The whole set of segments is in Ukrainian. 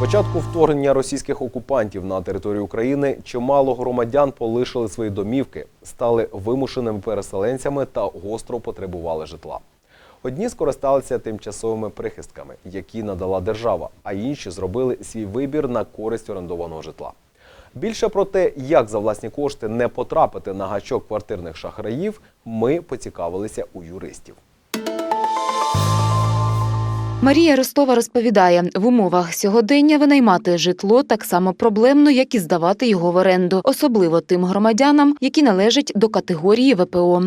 початку вторгнення російських окупантів на територію України чимало громадян полишили свої домівки, стали вимушеними переселенцями та гостро потребували житла. Одні скористалися тимчасовими прихистками, які надала держава, а інші зробили свій вибір на користь орендованого житла. Більше про те, як за власні кошти не потрапити на гачок квартирних шахраїв, ми поцікавилися у юристів. Марія Ростова розповідає, в умовах сьогодення винаймати житло так само проблемно, як і здавати його в оренду, особливо тим громадянам, які належать до категорії ВПО.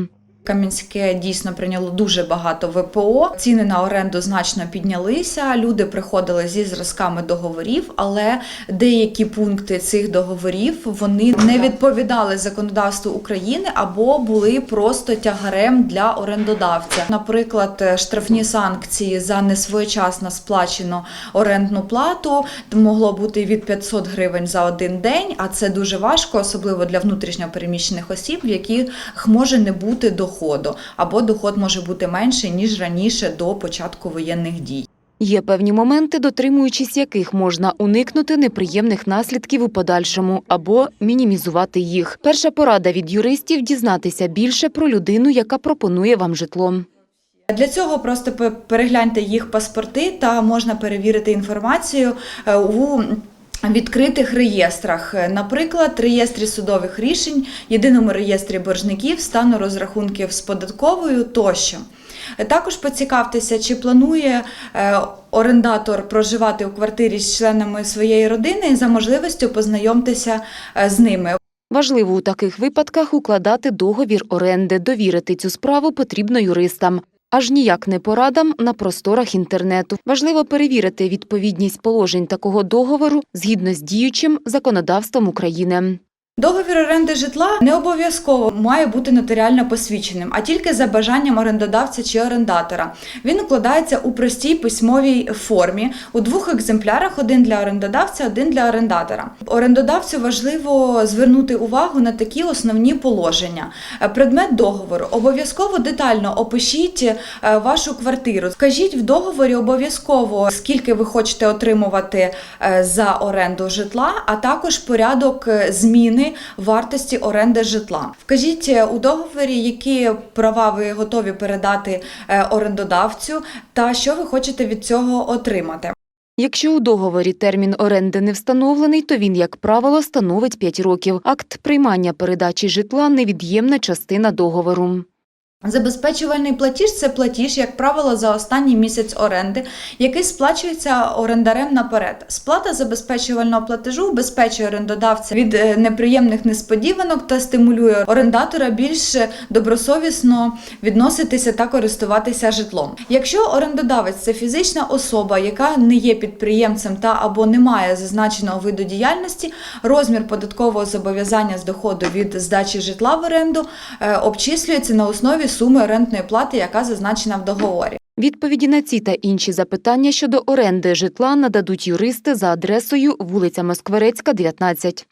Кам'янське дійсно прийняло дуже багато ВПО. Ціни на оренду значно піднялися. Люди приходили зі зразками договорів, але деякі пункти цих договорів вони не відповідали законодавству України або були просто тягарем для орендодавця. Наприклад, штрафні санкції за несвоєчасно сплачену орендну плату могло бути від 500 гривень за один день, а це дуже важко, особливо для внутрішньопереміщених осіб, в яких може не бути доходу, або доход може бути менший ніж раніше до початку воєнних дій. Є певні моменти, дотримуючись яких можна уникнути неприємних наслідків у подальшому або мінімізувати їх. Перша порада від юристів дізнатися більше про людину, яка пропонує вам житло. Для цього просто пе- перегляньте їх паспорти та можна перевірити інформацію е, у відкритих реєстрах, наприклад, реєстрі судових рішень, єдиному реєстрі боржників, стану розрахунків з податковою тощо. Також поцікавтеся, чи планує е, орендатор проживати у квартирі з членами своєї родини, за можливістю познайомтеся е, з ними. Важливо у таких випадках укладати договір оренди. Довірити цю справу потрібно юристам. Аж ніяк не порадам на просторах інтернету. Важливо перевірити відповідність положень такого договору згідно з діючим законодавством України. Договір оренди житла не обов'язково має бути нотаріально посвідченим, а тільки за бажанням орендодавця чи орендатора. Він укладається у простій письмовій формі у двох екземплярах: один для орендодавця, один для орендатора. Орендодавцю важливо звернути увагу на такі основні положення. Е, Предмет договору обов'язково детально опишіть е, вашу квартиру. Скажіть в договорі обов'язково, скільки ви хочете отримувати е, за оренду житла, а також порядок е, зміни вартості оренди житла. Вкажіть е, у договорі, які права ви готові передати е, орендодавцю, та що ви хочете від цього отримати. Якщо у договорі термін оренди не встановлений, то він, як правило, становить 5 років. Акт приймання передачі житла невід'ємна частина договору. Забезпечувальний платіж це платіж, як правило, за останній місяць оренди, який сплачується орендарем наперед. Сплата забезпечувального платежу убезпечує орендодавця від е, неприємних несподіванок та стимулює орендатора більш добросовісно відноситися та користуватися житлом. Якщо орендодавець це фізична особа, яка не є підприємцем та або не має зазначеного виду діяльності, розмір податкового зобов'язання з доходу від здачі житла в оренду е, обчислюється на основі суми орендної плати, яка зазначена в договорі. Відповіді на ці та інші запитання щодо оренди житла нададуть юристи за адресою вулиця Москверецька, 19.